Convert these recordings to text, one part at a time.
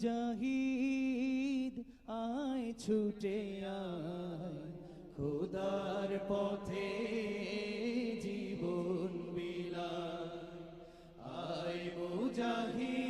মুজাহিদ আয় ছুটে আয়। খোদার পথে জীবন বিলা আয় মুজাহিদ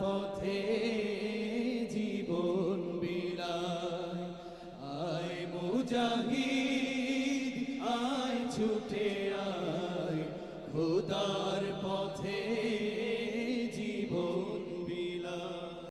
পথে জীবন বিলায়। আয় মুজাহিদ আয় ছুটে আয়। খোদার পথে